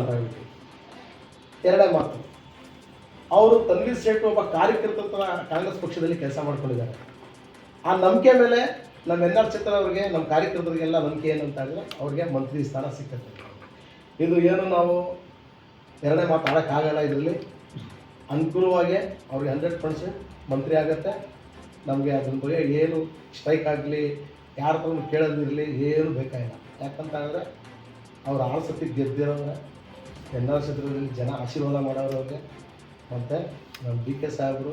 ಅಂತ ಹೇಳ್ಬಿಟ್ಟು. ಎರಡೇ ಮಾತು. ಅವರು ತನ್ವೀರ್ ಸೇಠ್ ಒಬ್ಬ ಕಾರ್ಯಕರ್ತರ ಕಾಂಗ್ರೆಸ್ ಪಕ್ಷದಲ್ಲಿ ಕೆಲಸ ಮಾಡ್ಕೊಂಡಿದ್ದಾರೆ. ಆ ನಂಬಿಕೆ ಮೇಲೆ ನಮ್ಮ ಎನ್ ಆರ್ ಚಿತ್ರ ಅವರಿಗೆ, ನಮ್ಮ ಕಾರ್ಯಕರ್ತರಿಗೆಲ್ಲ ನಂಬಿಕೆ ಏನಂತ ಹೇಳಿದ್ರೆ ಅವ್ರಿಗೆ ಮಂತ್ರಿ ಸ್ಥಾನ ಸಿಕ್ಕತ್ತೆ ಇದು ಏನು ನಾವು ಎರಡನೇ ಮಾತು ಆಡೋಕ್ಕಾಗಲ್ಲ ಇದರಲ್ಲಿ. ಅನುಕೂಲವಾಗಿ ಅವ್ರಿಗೆ ಹಂಡ್ರೆಡ್ ಪರ್ಸೆಂಟ್ ಮಂತ್ರಿ ಆಗುತ್ತೆ. ನಮಗೆ ಅದ್ರ ಬಗ್ಗೆ ಏನು ಸ್ಟ್ರೈಕ್ ಆಗಲಿ, ಯಾರ ತಗೊಂಡು ಕೇಳೋದಿರಲಿ, ಏನು ಬೇಕಾಗಿಲ್ಲ. ಯಾಕಂತ ಹೇಳಿದ್ರೆ ಅವ್ರು ಆರು ಸತಿ ಗೆದ್ದಿರೋರೆ ಎನ್ ಆರ್ ಚಿತ್ರದಲ್ಲಿ ಜನ ಆಶೀರ್ವಾದ ಮಾಡೋರವ್ರಿಗೆ ಮತ್ತು ನಮ್ಮ ಡಿ ಕೆ ಸಾಹೇಬರು,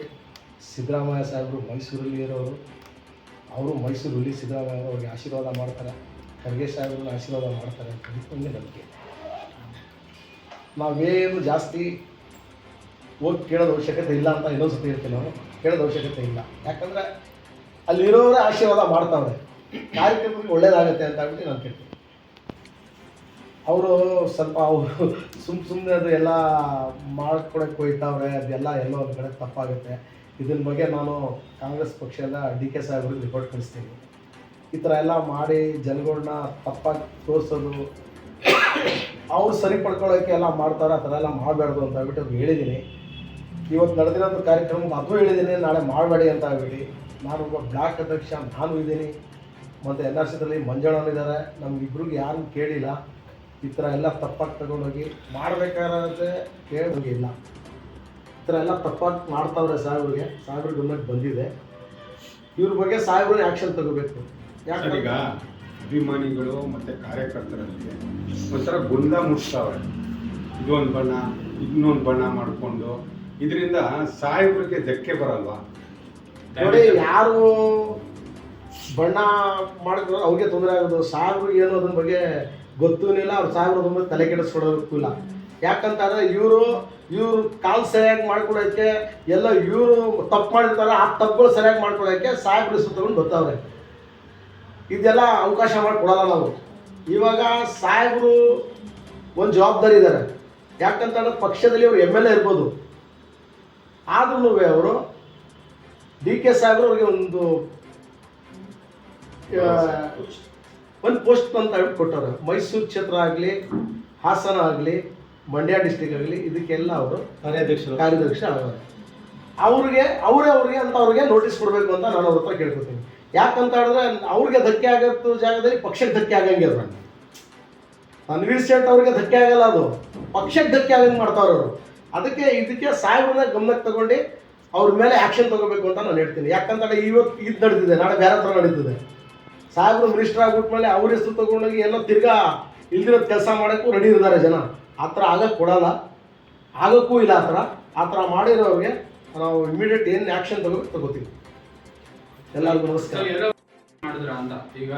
ಸಿದ್ದರಾಮಯ್ಯ ಸಾಹೇಬರು ಮೈಸೂರಲ್ಲಿ ಇರೋರು, ಅವರು ಮೈಸೂರಲ್ಲಿ ಸಿದ್ದರಾಮಯ್ಯ ಅವ್ರಿಗೆ ಆಶೀರ್ವಾದ ಮಾಡ್ತಾರೆ. ಖರ್ಗೆ ಸಾಹೇಬ್ರನ್ನ ಆಶೀರ್ವಾದ ಮಾಡ್ತಾರೆ ಅಂತ ಒಂದೇ ನಂಬಿಕೆ. ನಾವೇನು ಜಾಸ್ತಿ ಹೋಗಿ ಕೇಳೋದು ಅವಶ್ಯಕತೆ ಇಲ್ಲ ಅಂತ ಇನ್ನೊಂದು ಸತಿ ಹೇಳ್ತೀನಿ ನಾವು ಕೇಳೋದು ಅವಶ್ಯಕತೆ ಇಲ್ಲ. ಯಾಕಂದರೆ ಅಲ್ಲಿರೋರೇ ಆಶೀರ್ವಾದ ಮಾಡ್ತಾವ್ರೆ. ಕಾರ್ಯಕ್ರಮಕ್ಕೆ ಒಳ್ಳೇದಾಗುತ್ತೆ ಅಂತ ಹೇಳ್ಬಿಟ್ಟು ನಾನು ಕೇಳ್ತೀನಿ. ಅವರು ಸ್ವಲ್ಪ ಅವರು ಸುಮ್ ಸುಮ್ಮನೆ ಅದು ಎಲ್ಲ ಮಾಡ್ಕೊಡಕ್ಕೆ ಹೋಯ್ತಾವ್ರೆ, ಅದೆಲ್ಲ ಎಲ್ಲೋ ಒಂದು ಕಡೆ ತಪ್ಪಾಗುತ್ತೆ. ಇದನ್ನ ಬಗ್ಗೆ ನಾನು ಕಾಂಗ್ರೆಸ್ ಪಕ್ಷದ ಡಿ ಕೆ ಸಾಹೇಬ್ರಿಗೆ ರಿಪೋರ್ಟ್ ಕಳಿಸ್ತೀನಿ. ಈ ಥರ ಎಲ್ಲ ಮಾಡಿ ಜನಗಳನ್ನ ತಪ್ಪಾಗಿ ತೋರಿಸೋದು, ಅವ್ರು ಸರಿ ಪಡ್ಕೊಳ್ಳೋಕೆ ಎಲ್ಲ ಮಾಡ್ತಾರೆ, ಆ ಥರ ಎಲ್ಲ ಮಾಡಬಾರ್ದು ಅಂತ ಹೇಳ್ಬಿಟ್ಟು ಅವ್ರಿಗೆ ಹೇಳಿದ್ದೀನಿ ಇವತ್ತು ಒಂದು ಕಾರ್ಯಕ್ರಮ ಅದು ಹೇಳಿದ್ದೀನಿ ನಾಳೆ ಮಾಡಬೇಡಿ ಅಂತ ನಾನು ಒಬ್ಬ ಬ್ಲಾಕ್ ಅಧ್ಯಕ್ಷ, ನಾನು ಇದ್ದೀನಿ. ಮತ್ತು ಎನ್ ಆರ್ ಸಿದಲ್ಲಿ ಮಂಜಣ್ಣನಿದ್ದಾರೆ ನಮ್ಗಿಬ್ರಿಗೆ ಯಾರು ಕೇಳಿಲ್ಲ. ಈ ಥರ ಎಲ್ಲ ತಪ್ಪಾಗಿ ತಗೊಂಡೋಗಿ ಮಾಡಬೇಕಾದ್ರೆ ಕೇಳೋಂಗೆ ಇಲ್ಲ ಈ ಥರ ಎಲ್ಲ ತಪ್ಪಾಗಿ ಮಾಡ್ತಾವ್ರೆ ಸಾಹೇಬ್ರಿಗೆ. ಸಾಹೇಬ್ರ ಗಮನಕ್ಕೆ ಬಂದಿದೆ. ಇವ್ರ ಬಗ್ಗೆ ಸಾಹೇಬ್ರು ಆ್ಯಕ್ಷನ್ ತಗೋಬೇಕು. ಯಾಕಂದ್ರೆ ಈಗ ಅಭಿಮಾನಿಗಳು ಮತ್ತು ಕಾರ್ಯಕರ್ತರಲ್ಲಿ ಒಂಥರ ಗುಂಡ ಮುಟ್ತಾವೆ ಇದೊಂದು ಬಣ್ಣ ಇನ್ನೊಂದು ಬಣ್ಣ ಮಾಡಿಕೊಂಡು. ಇದರಿಂದ ಸಾಹೇಬ್ರಿಗೆ ಧಕ್ಕೆ ಬರಲ್ವಾ? ನೋಡಿ ಯಾರು ಬಣ್ಣ ಮಾಡಿದ್ರು, ಅವ್ರಿಗೆ ತೊಂದರೆ ಆಗೋದು. ಸಾಗರ ಏನು ಅದ್ರ ಬಗ್ಗೆ ಗೊತ್ತೂ ಇಲ್ಲ, ಅವ್ರು ಸಾಗರ ಅದ್ರ ತಲೆ ಕೆಡಿಸ್ಕೊಡೋದಕ್ಕೂ ಇಲ್ಲ. ಯಾಕಂತ ಅಂದ್ರೆ ಇವರು ಇವರು ಕಾಲು ಸರಿಯಾಗಿ ಮಾಡ್ಕೊಡೋಕ್ಕೆ ಎಲ್ಲ ಇವರು ತಪ್ಪು ಮಾಡಿರ್ತಾರೆ, ಆ ತಪ್ಪುಗಳು ಸರಿಯಾಗಿ ಮಾಡ್ಕೊಡೋಕ್ಕೆ ಸಾಹೇಬ್ರ ಸು ತಗೊಂಡು ಬರ್ತಾವ್ರೆ. ಇದೆಲ್ಲ ಅವಕಾಶ ಮಾಡಿಕೊಡಲ್ಲ ನಾವು. ಇವಾಗ ಸಾಹೇಬರು ಒಂದು ಜವಾಬ್ದಾರಿ ಇದ್ದಾರೆ ಯಾಕಂತಂದ್ರೆ ಪಕ್ಷದಲ್ಲಿ ಅವರು ಎಂ ಎಲ್ ಎ ಇರ್ಬೋದು. ಆದ್ರೂ ಅವರು ಡಿ ಕೆ ಸಾಹೇಬ್ರು ಅವ್ರಿಗೆ ಒಂದು ಒಂದು ಪೋಸ್ಟ್ ಅಂತ ಕೊಟ್ಟವ್ರೆ. ಮೈಸೂರು ಕ್ಷೇತ್ರ ಆಗಲಿ ಹಾಸನ ಆಗಲಿ ಮಂಡ್ಯ ಡಿಸ್ಟಿಕ್ ಆಗಲಿ ಇದಕ್ಕೆಲ್ಲ ಅವರು ಕಾರ್ಯಾಧ್ಯಕ್ಷರು. ಕಾರ್ಯದರ್ಶಿ ಅವ್ರಿಗೆ ಅವರೇ ಅವ್ರಿಗೆ ಅಂತ ಅವ್ರಿಗೆ ನೋಟಿಸ್ ಕೊಡಬೇಕು ಅಂತ ನಾನು ಅವ್ರ ಹತ್ರ ಕೇಳ್ಕೊತೀನಿ. ಯಾಕಂತ ಹೇಳಿದ್ರೆ ಅವ್ರಿಗೆ ಧಕ್ಕೆ ಆಗತ್ತು ಜಾಗದಲ್ಲಿ ಪಕ್ಷಕ್ಕೆ ಧಕ್ಕೆ ಆಗಂಗೆ ಅದ್ರ ತನ್ವೀರ್ ಸೇಠ್ ಅವ್ರಿಗೆ ಧಕ್ಕೆ ಆಗಲ್ಲ ಅದು. ಪಕ್ಷಕ್ಕೆ ಧಕ್ಕೆ ಆಗಂಗೆ ಮಾಡ್ತಾರೆ ಅವರು. ಅದಕ್ಕೆ ಇದಕ್ಕೆ ಸಾಹೇಬ್ರನ್ನ ಗಮನಕ್ಕೆ ತಗೊಂಡು ಅವ್ರ ಮೇಲೆ ಆ್ಯಕ್ಷನ್ ತಗೋಬೇಕು ಅಂತ ನಾನು ಹೇಳ್ತೀನಿ. ಯಾಕಂತ ಇವತ್ತು ಇದು ನಡೆದಿದೆ ನಾಳೆ ಬೇರೆ ಥರ ನಡೀತಿದೆ ಸಾಹೇಬ್ರು ಮಿನಿಸ್ಟರ್ ಆಗ್ಬಿಟ್ಮೇಲೆ ಅವ್ರ ಹೆಸರು ತಗೊಂಡೋಗಿ ಎಲ್ಲ ತಿರ್ಗಾ ಇಲ್ದಿರೋ ಕೆಲಸ ಮಾಡೋಕ್ಕೂ ರೆಡಿ ಇದ್ದಾರೆ ಜನ. ಆ ಥರ ಆಗಕ್ಕೆ ಕೊಡಲ್ಲ. ಆಗೋಕ್ಕೂ ಇಲ್ಲ ಆ ಥರ. ಆ ಥರ ಮಾಡಿರೋರಿಗೆ ನಾವು ಇಮಿಡಿಯೇಟ್ ಏನು ಆ್ಯಕ್ಷನ್ ತಗೋಬೇಕು ತಗೋತೀವಿ. ಎಲ್ಲರಿಗೂ ನಮಸ್ಕಾರ. ಮಾಡಿದ್ರ ಅಂತ. ಈಗ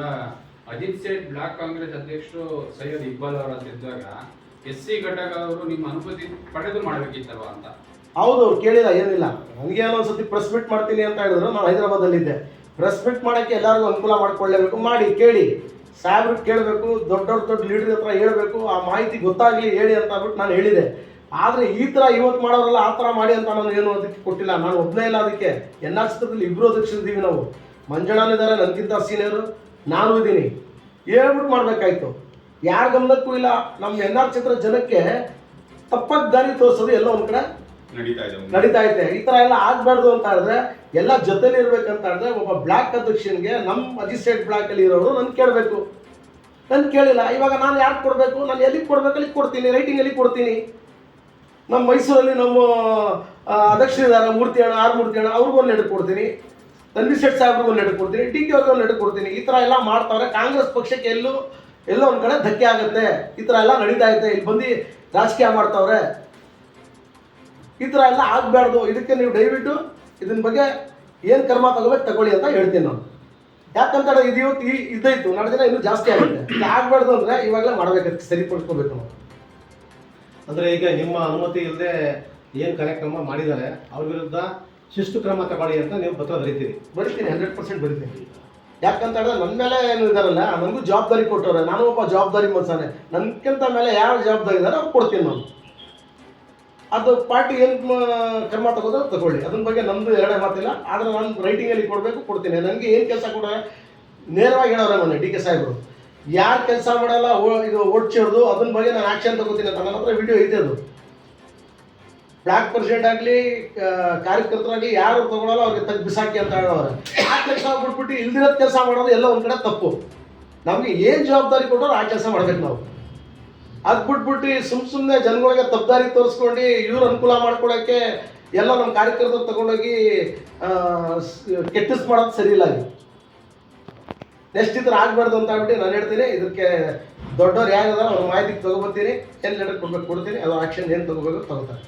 ಅಜಿತ್ ಸೇಠ್ ಬ್ಲಾಕ್ ಕಾಂಗ್ರೆಸ್ ಅಧ್ಯಕ್ಷರು ಸೈಯದ್ ಇಕ್ಬಾಲ್ ಅವರ ಇದ್ದಾಗ ಎಸ್ ಸಿ ಘಟಕ ಅವರು ನಿಮ್ಮ ಅನುಮತಿ ಪಡೆದು ಮಾಡ್ಬೇಕಿತ್ತಲ್ವಾ ಅಂತ? ಹೌದು ಅವ್ರು ಕೇಳಿಲ್ಲ ಏನಿಲ್ಲ. ನನಗೆ ಏನೋ ಒಂದ್ಸತಿ ಪ್ರೆಸ್ ಮೀಟ್ ಮಾಡ್ತೀನಿ ಅಂತ ಹೇಳಿದ್ರು. ನಾನು ಹೈದರಾಬಾದಲ್ಲಿದ್ದೆ. ಪ್ರೆಸ್ ಮಾಡಕ್ಕೆ ಎಲ್ಲರಿಗೂ ಅನುಕೂಲ ಮಾಡಿಕೊಳ್ಳೇಬೇಕು. ಮಾಡಿ, ಕೇಳಿ. ಸಾಹೇಬ್ರಿಗೆ ಕೇಳಬೇಕು ದೊಡ್ಡ ದೊಡ್ಡ ದೊಡ್ಡ ಲೀಡರ್ ಹತ್ರ ಹೇಳಬೇಕು, ಆ ಮಾಹಿತಿ ಗೊತ್ತಾಗಲಿ ಹೇಳಿ ಅಂತ ಅಂದ್ಬಿಟ್ಟು ನಾನು ಹೇಳಿದೆ. ಆದರೆ ಈ ಥರ ಇವತ್ತು ಮಾಡೋರಲ್ಲ ಆ ಥರ ಮಾಡಿ ಅಂತ ನಾನು ಏನು ಅದಕ್ಕೆ ಕೊಟ್ಟಿಲ್ಲ. ನಾನು ಒಬ್ಬನೇ ಇಲ್ಲ ಅದಕ್ಕೆ. ಎನ್ ಆರ್ ಚಿತ್ರದಲ್ಲಿ ಇಬ್ಬರು ಅಧ್ಯಕ್ಷರಿದ್ದೀವಿ ನಾವು. ಮಂಜಣ್ಣನಿದ್ದಾರೆ ನನಗಿಂತ ಸೀನಿಯರು. ನಾನು ಇದ್ದೀನಿ ಹೇಳ್ಬಿಟ್ಟು ಮಾಡಬೇಕಾಯ್ತು. ಯಾರ ಗಮನಕ್ಕೂ ಇಲ್ಲ. ನಮ್ಮ ಎನ್ ಆರ್ ಚಿತ್ರ ಜನಕ್ಕೆ ತಪ್ಪಾಗಿ ದಾರಿ ತೋರಿಸೋದು ಎಲ್ಲ ಒಂದು ಕಡೆ. ನಡೀತಾ ಇದೆ ಈ ತರ ಎಲ್ಲ ಆಗ್ಬಾರ್ದು ಅಂತ ಹೇಳಿದ್ರೆ ಎಲ್ಲ ಜೊತೆಲಿ ಇರ್ಬೇಕಂತ ಹೇಳಿದ್ರೆ ಒಬ್ಬ ಬ್ಲಾಕ್ ಅಧ್ಯಕ್ಷನ್ಗೆ ನಮ್ಮ ಮಜಿಸ್ಟ್ರೇಟ್ ಬ್ಲಾಕ್ ಅಲ್ಲಿ ಇರೋರು ನನ್ ಕೇಳಬೇಕು. ನನ್ ಕೇಳಿಲ್ಲ. ಇವಾಗ ನಾನು ಯಾಕೆ ಕೊಡಬೇಕು? ನಾನು ಎಲ್ಲಿಗೆ ಕೊಡ್ಬೇಕು? ಅಲ್ಲಿ ಕೊಡ್ತೀನಿ? ರೈಟಿಂಗ್ ಎಲ್ಲಿ ಕೊಡ್ತೀನಿ? ನಮ್ಮ ಮೈಸೂರಲ್ಲಿ ನಮ್ಮ ಅಧ್ಯಕ್ಷ ಅಧ್ಯಕ್ಷರಿದ್ದಾರೆ. ಮೂರ್ತಿ ಅಣ್ಣ, ಆರು ಮೂರ್ತಿ ಅಣ್ಣ, ಅವ್ರಿಗೂ ಒಂದು ಲೆಟರ್ ಕೊಡ್ತೀನಿ. ತನ್ವಿ ಶೆಟ್ ಸಾಹೇಬ್ರಿಗೂ ಒಂದು ಕೊಡ್ತೀನಿ. ಡಿ ಕೆ ಅವ್ರಿಗೆ ಒಂದು ಕೊಡ್ತೀನಿ. ಈ ಥರ ಎಲ್ಲ ಮಾಡ್ತಾವ್ರೆ ಕಾಂಗ್ರೆಸ್ ಪಕ್ಷಕ್ಕೆ ಎಲ್ಲೂ, ಎಲ್ಲೋ ಒಂದು ಕಡೆ ಧಕ್ಕೆ ಆಗುತ್ತೆ. ಈ ಥರ ಎಲ್ಲ ನಡೀತಾ ಇದೆ. ಇಲ್ಲಿ ಬಂದು ರಾಜಕೀಯ ಮಾಡ್ತಾವ್ರೆ. ಈ ಥರ ಎಲ್ಲ ಆಗಬಾರ್ದು. ಇದಕ್ಕೆ ನೀವು ದಯವಿಟ್ಟು ಇದನ್ನ ಬಗ್ಗೆ ಏನು ಕರ್ಮ ತಗೋಬೇಕು ತಗೊಳ್ಳಿ ಅಂತ ಹೇಳ್ತೀನಿ ನಾನು. ಯಾಕಂತ ಇದು ಇವತ್ತು ಈ ಇದಾಯ್ತು ನಾಳೆ ದಿನ ಇನ್ನೂ ಜಾಸ್ತಿ ಆಗುತ್ತೆ. ಆಗ್ಬಾರ್ದು ಆಗಬಾರ್ದು ಅಂದರೆ ಇವಾಗಲೇ ಮಾಡ್ಬೇಕು ಸರಿಪಡಿಸ್ಕೋಬೇಕು ನಾವು. ಅಂದ್ರೆ ಈಗ ನಿಮ್ಮ ಅನುಮತಿ ಇಲ್ಲದೆ ಏನು ಕಾರ್ಯಕ್ರಮ ಮಾಡಿದ್ದಾರೆ ಅವ್ರ ವಿರುದ್ಧ ಶಿಸ್ತು ಕ್ರಮ ತಗೊಳ್ಳಿ ಅಂತ ನೀವು ಪತ್ರ ಬರೀತೀರಿ. ಬರಿತೀನಿ ಹಂಡ್ರೆಡ್ ಪರ್ಸೆಂಟ್ ಬರಿತೀನಿ. ಯಾಕಂತ ಹೇಳಿದ್ರೆ ನನ್ನ ಮೇಲೆ ಏನು ಇದಾರಲ್ಲ ನನಗೂ ಜವಾಬ್ದಾರಿ ಕೊಟ್ಟವ್ರೆ. ನಾನು ಒಬ್ಬ ಜವಾಬ್ದಾರಿ ಮನ್ಸಾನೆ ನನ್ಕಿಂತ ಮೇಲೆ ಯಾವ ಜವಾಬ್ದಾರಿ ಇದ್ದಾರೆ ಅವ್ರು ಕೊಡ್ತೀನಿ ನಾನು. ಅದು ಪಾರ್ಟಿ ಏನು ಕ್ರಮ ತಗೋದ್ರೆ ತಗೊಳ್ಳಿ. ಅದನ್ನ ಬಗ್ಗೆ ನಮ್ಮದು ಎರಡೇ ಮಾತಿಲ್ಲ. ಆದರೆ ನಾನು ರೈಟಿಂಗಲ್ಲಿ ಕೊಡಬೇಕು, ಕೊಡ್ತೀನಿ. ನನಗೆ ಏನು ಕೆಲಸ ಕೊಡ ನೇರವಾಗಿ ಹೇಳೋರೆ ಮೊನ್ನೆ ಡಿ ಕೆ ಸಾಹೇಬರು. ಯಾರು ಕೆಲಸ ಮಾಡಲ್ಲ ಇದು ಓಡ್ಸಿರೋದು ಅದನ್ನ ಬಗ್ಗೆ ನಾನು ಆಕ್ಷನ್ ತಗೋತೀನಿ ಅಂತ. ನನ್ನ ಹತ್ರ ವಿಡಿಯೋ ಐತೆ ಅದು. ಬ್ಲಾಕ್ ಪ್ರೆಸಿಡೆಂಟ್ ಆಗಲಿ ಕಾರ್ಯಕರ್ತರಾಗಲಿ, ಯಾರು ತಗೊಳಲ್ಲ, ಅವ್ರಿಗೆ ತಗ್ ಬಿಸಾಕಿ ಅಂತ ಹೇಳೋರು. ಆ ಕೆಲಸ ಬಿಟ್ಬಿಟ್ಟು ಇಲ್ದಿರೋ ಕೆಲಸ ಮಾಡೋದು ಎಲ್ಲ ಒಂದು ಕಡೆ ತಪ್ಪು. ನಮಗೆ ಏನು ಜವಾಬ್ದಾರಿ ಕೊಟ್ಟರು ಆ ಕೆಲಸ ಮಾಡ್ಬೇಕು ನಾವು. ಅದು ಬಿಟ್ಬಿಟ್ಟು ಸುಮ್ ಸುಮ್ಮನೆ ಜನಗಳಿಗೆ ತಪ್ಪದಾರಿ ತೋರಿಸ್ಕೊಂಡು ಇವ್ರು ಅನುಕೂಲ ಮಾಡ್ಕೊಳಕ್ಕೆ ಎಲ್ಲ ನಮ್ಮ ಕಾರ್ಯಕರ್ತರು ತಗೊಂಡೋಗಿ ಕೆಟ್ಟಿಸ್ ಮಾಡೋದು ಸರಿ ಇಲ್ಲ ನೆಕ್ಸ್ಟ್ ಇದ್ರೆ ಆಗ್ಬಾರ್ದು ಅಂತ ಹೇಳ್ಬಿಟ್ಟು ನಾನು ಹೇಳ್ತೀನಿ. ಇದಕ್ಕೆ ದೊಡ್ಡವ್ರು ಯಾರಿದಾರೋ ಅವ್ರ ಮಾಹಿತಿ ತಗೋಬರ್ತೀನಿ ಎಲ್ಲಿ ಲೆಟರ್ ಕೊಡ್ಬೇಕು ಕೊಡ್ತೀನಿ. ಅದು ಆಕ್ಷನ್ ಏನು ತಗೋಬೇಕು ತಗೋತಾರೆ.